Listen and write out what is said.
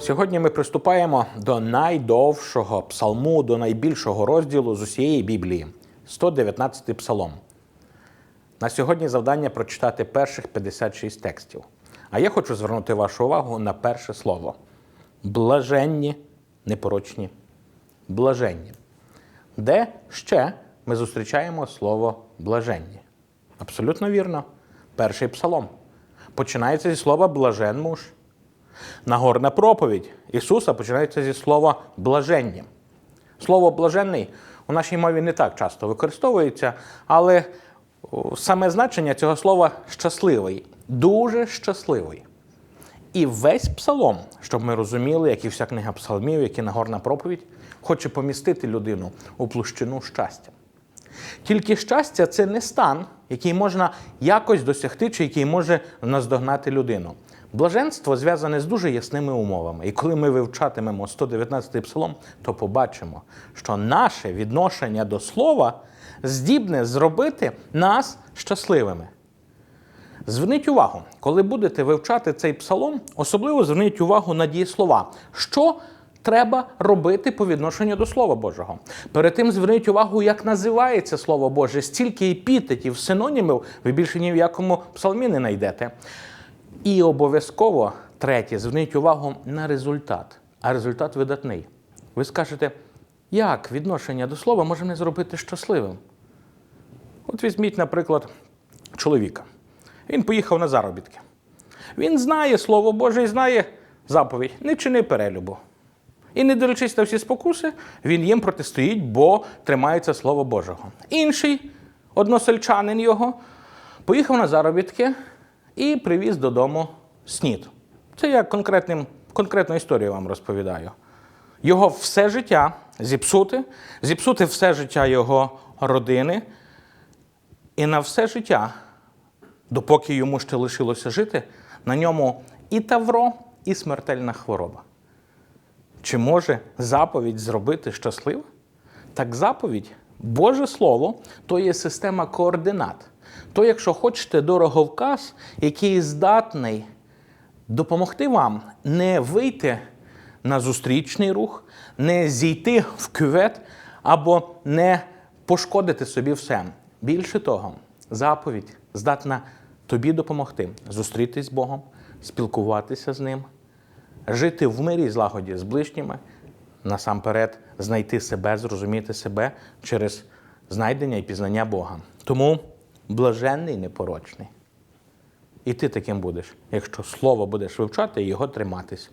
Сьогодні ми приступаємо до найдовшого псалму, до найбільшого розділу з усієї Біблії 119-й псалом. На сьогодні завдання прочитати перших 56 текстів. А я хочу звернути вашу увагу на перше слово: блаженні, непорочні, блаженні. Де ще ми зустрічаємо слово блаженні? Абсолютно вірно. Перший псалом. Починається зі слова блажен муж. Нагорна проповідь Ісуса починається зі слова блаженні. Слово блаженний у нашій мові не так часто використовується, але саме значення цього слова щасливий, дуже щасливий. І весь псалом, щоб ми розуміли, як і вся книга псалмів, як і Нагорна проповідь, хоче помістити людину у площину щастя. Тільки щастя це не стан, який можна якось досягти, чи який може наздогнати людину. Блаженство зв'язане з дуже ясними умовами. І коли ми вивчатимемо 119-й псалом, то побачимо, що наше відношення до слова здібне зробити нас щасливими. Зверніть увагу, коли будете вивчати цей псалом, особливо зверніть увагу на дієслова. Що треба робити по відношенню до Слова Божого? Перед тим зверніть увагу, як називається Слово Боже. Стільки епітетів, синонімів ви більше ні в якому псалмі не знайдете. І обов'язково, третє, зверніть увагу на результат. А результат видатний. Ви скажете, як відношення до слова може мене зробити щасливим? От візьміть, наприклад, чоловіка. Він поїхав на заробітки. Він знає Слово Боже і знає заповідь не чини перелюбу. І не дивлячись на всі спокуси, він їм протистоїть, бо тримається Слово Божого. Інший, односельчанин його, поїхав на заробітки і привіз додому снід. Це я конкретним, конкретну історію вам розповідаю. Його все життя зіпсути, зіпсути все життя його родини, і на все життя, допоки йому ще лишилося жити, на ньому і тавро, і смертельна хвороба. Чи може заповідь зробити щасливим? Так заповідь, Боже Слово, то є система координат. То, якщо хочете, дороговказ, який здатний допомогти вам не вийти на зустрічний рух, не зійти в кювет або не пошкодити собі все. Більше того, заповідь здатна тобі допомогти зустрітись з Богом, спілкуватися з Ним, жити в мирі і злагоді з ближніми, насамперед знайти себе, зрозуміти себе через знайдення і пізнання Бога. Тому блаженний непорочний. І ти таким будеш, якщо слово будеш вивчати і його триматись.